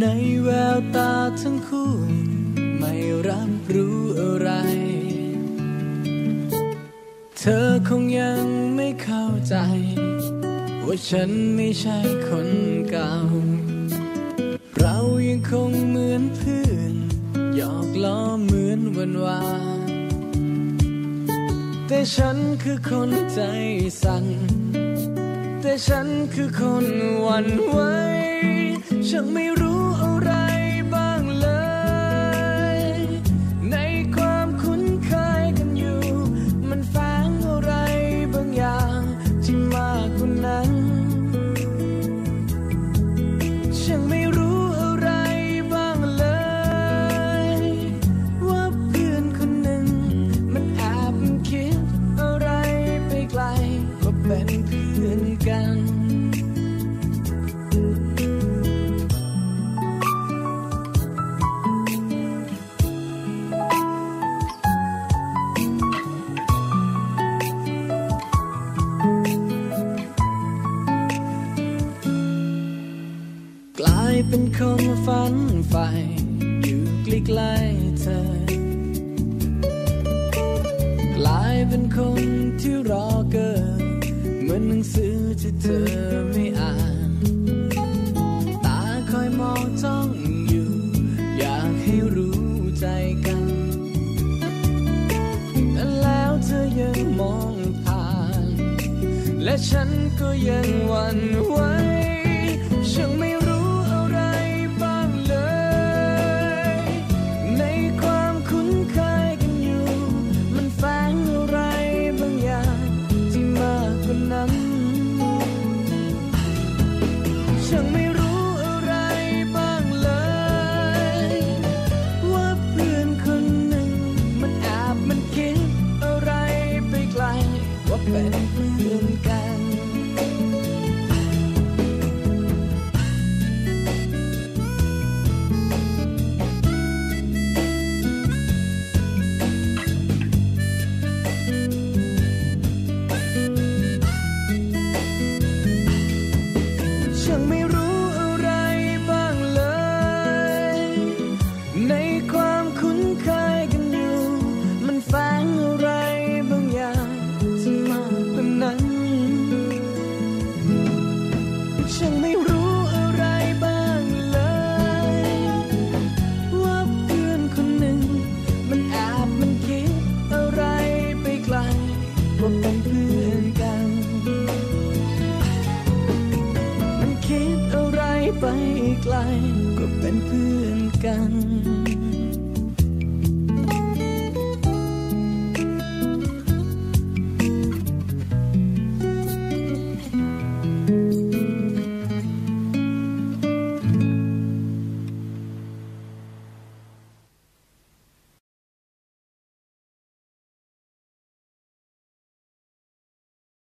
ในแววตาทั้งคู่ ไม่รับรู้อะไร เธอคงยังไม่เข้าใจ ว่าฉันไม่ใช่คนเก่า เรายังคงเหมือนเพื่อน หยอกล้อเหมือนวันวานแต่ฉันคือคนใจสั่น แต่ฉันคือคนหวั่นไหวฉันไม่รู้ เป็นเพื่อนกันกลายเป็นคนฝันใฝ่อยู่ใกล้ๆเธอ กลายเป็นคนที่รอเกิน สือที่เธอไม่อ่าน ตาคอยมองจ้องอยู่ อยากให้รู้ใจกัน แต่แล้วเธอยังมองผ่าน และฉันก็ยังหวั่นไหว ไปไกลก็เป็นเพื่อนกัน